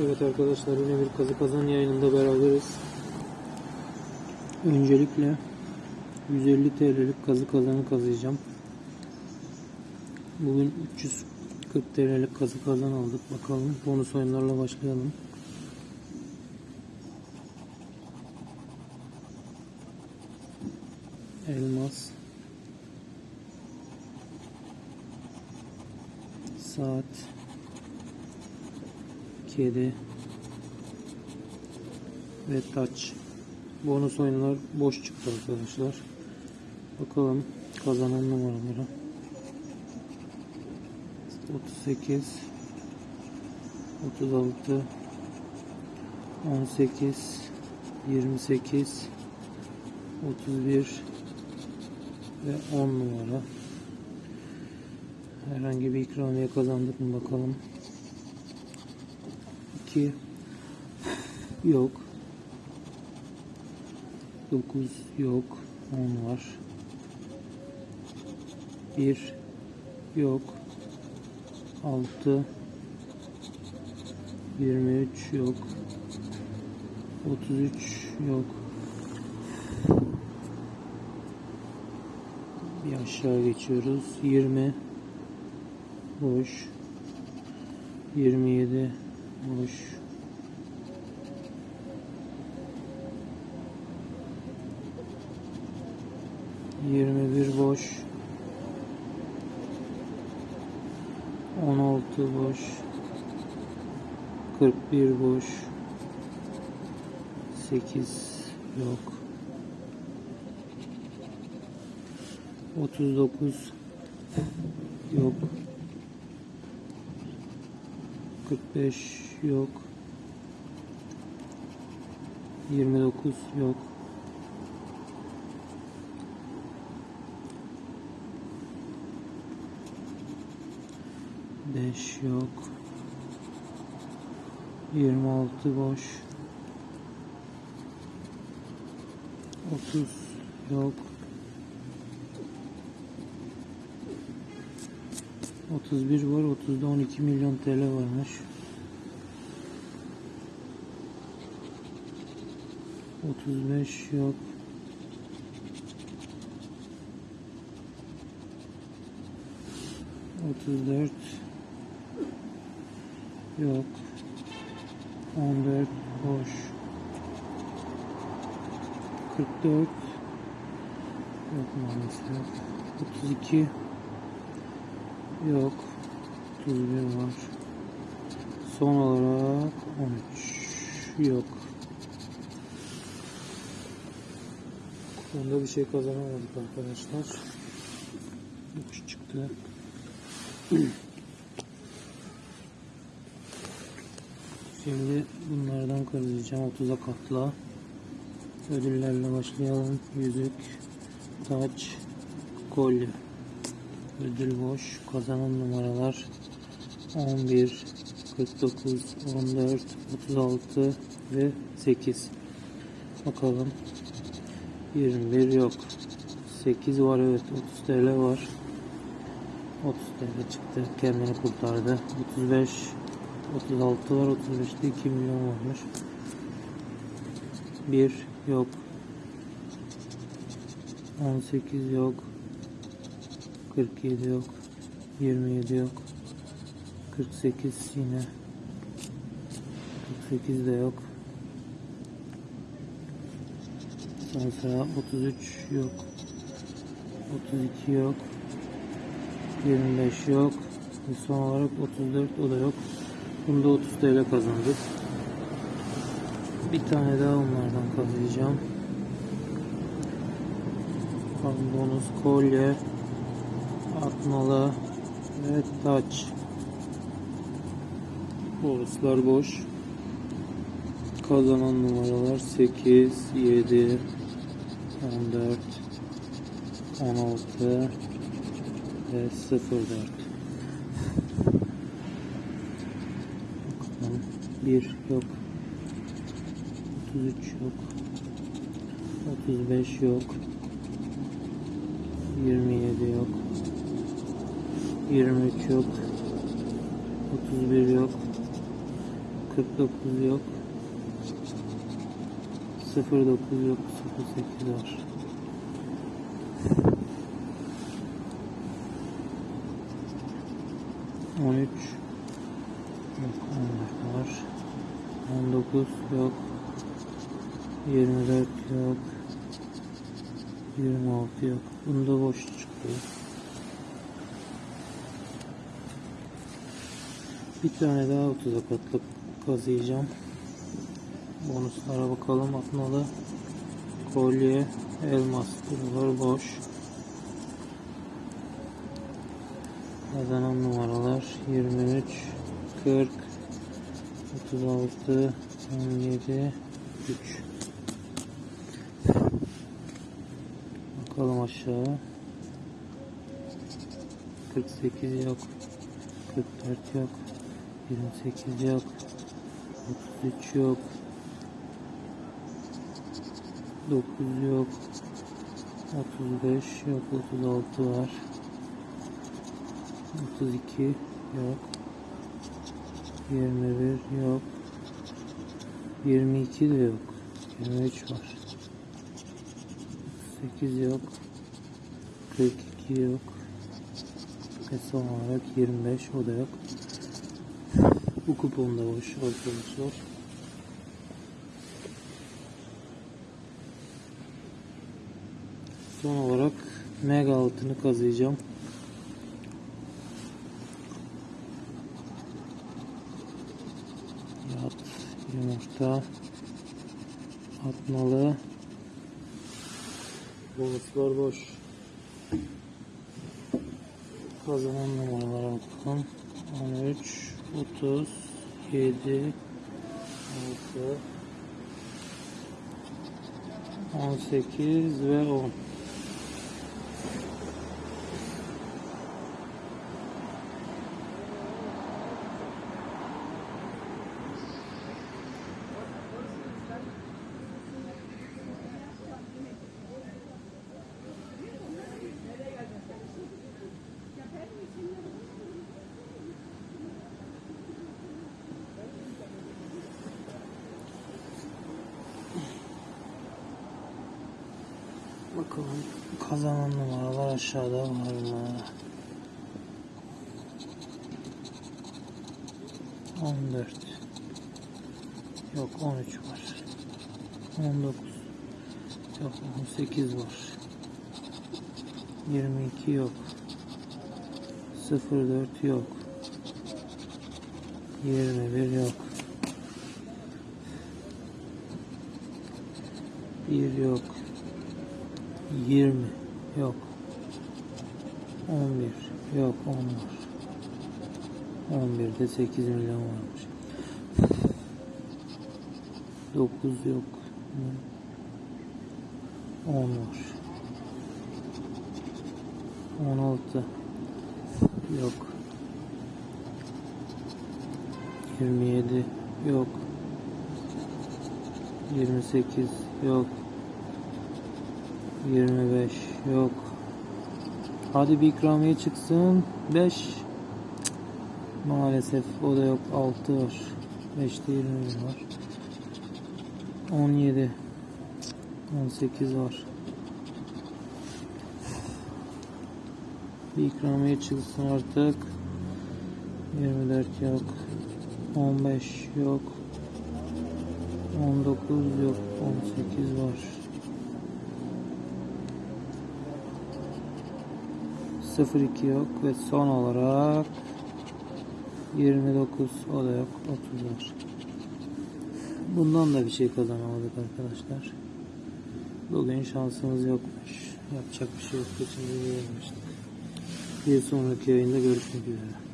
Evet arkadaşlar yine bir kazı kazan yayınında beraberiz. Öncelikle 150 TL'lik kazı kazanı kazıyacağım. Bugün 340 TL'lik kazı kazan aldık. Bakalım bonus oyunlarla başlayalım. Elmas Saat Kedi ve taç. Bonus oyunlar boş çıktı arkadaşlar. Bakalım kazanan numaraları. 38 36 18 28 31 ve 10 numara. Herhangi bir ikramiye kazandık mı bakalım. 2 yok. 9 yok. 10 var. 1 yok. 6 23 yok. 33 yok. Bir aşağı geçiyoruz. 20 boş. 27 boş. Yirmi bir boş. On altı boş. Kırk bir boş. Sekiz yok. Otuz dokuz yok. 45 yok. 29 yok. Beş yok. 26 boş. 30 yok. 31 var. 30'da 12 milyon TL varmış. 35 yok. Otuz dört yok. On dört boş. Kırk dört yok maalesef. Otuz iki yok. Bir var. Son olarak on üç yok. Bunda bir şey kazanamadık arkadaşlar. Boş çıktı. Şimdi bunlardan kazıyacağım 30'a katla. Ödüllerle başlayalım. Yüzük, taç, kolye. Ödül boş. Kazanan numaralar 11, 49, 14, 36 ve 8. Bakalım 21 yok. 8 var evet. 30 TL var. 30 TL çıktı. Kendini kurtardı. 35 36 var. 35'te 2 milyon varmış. 1 yok. 18 yok. 47 yok. 27 yok. 48 yine. 48 de yok. Sıra 33 yok. 32 yok. 25 yok. Ve son olarak 34 o da yok. Bunda 30 TL kazandık. Bir tane daha onlardan kazıyacağım. Bakalım bonus kolye, atmalı ve taç. Bonuslar boş. Kazanan numaralar 8, 7, 14, 16 ve 04. Bakalım. 1 yok. 33 yok. 35 yok. 27 yok. 23 yok. 31 yok. 49 yok. 09 yok. 08 var. On üç yok, on dört var. On dokuz yok. Yirmi dört yok. Yirmi altı yok. Bunda boş çıkıyor. Bir tane daha 30 katlık kazıyacağım. Bonuslara bakalım. Atmalı kolye, elmas, buralar boş. Kazanan numaralar 23, 40, 36, 17, 3. Bakalım aşağı. 48 yok. 44 yok. 28 yok. 33 yok. 9 yok. 35 yok. 36 var. 32 yok. 21 yok. 22 de yok. 23 var. 8 yok. 42 yok. Ve son olarak 25 o da yok. Bu kupon da boş arkadaşlar. Son olarak mega altını kazıyacağım. Yat, yumurta, atmalı. Bonuslar boş. Kazanan numaralara bakalım. 13, 30, 7, 6, 18 ve 10. Bakalım kazanan numaralar aşağıda var mı? 14 Yok 13 var. 19 Yok 18 var. 22 yok. 04 yok. 21 yok. 1 yok. 20 yok. 11 yok 10 var 11'de 8 milyon varmış. 9 yok. 10 var 16 yok. 27 yok. 28 yok 25 yok. Hadi bir ikramiye çıksın. 5 Maalesef o da yok. 6 var. 5'te 20 var. 17 18 var. Bir ikramiye çıksın artık. 24 yok. 15 yok. 19 yok. 18 var. 02 yok ve son olarak 29 o da yok 30 var. Bundan da bir şey kazanamadık arkadaşlar. Bugün şansımız yokmuş. Yapacak bir şey yok. Yemiştik. Bir sonraki yayında görüşmek üzere.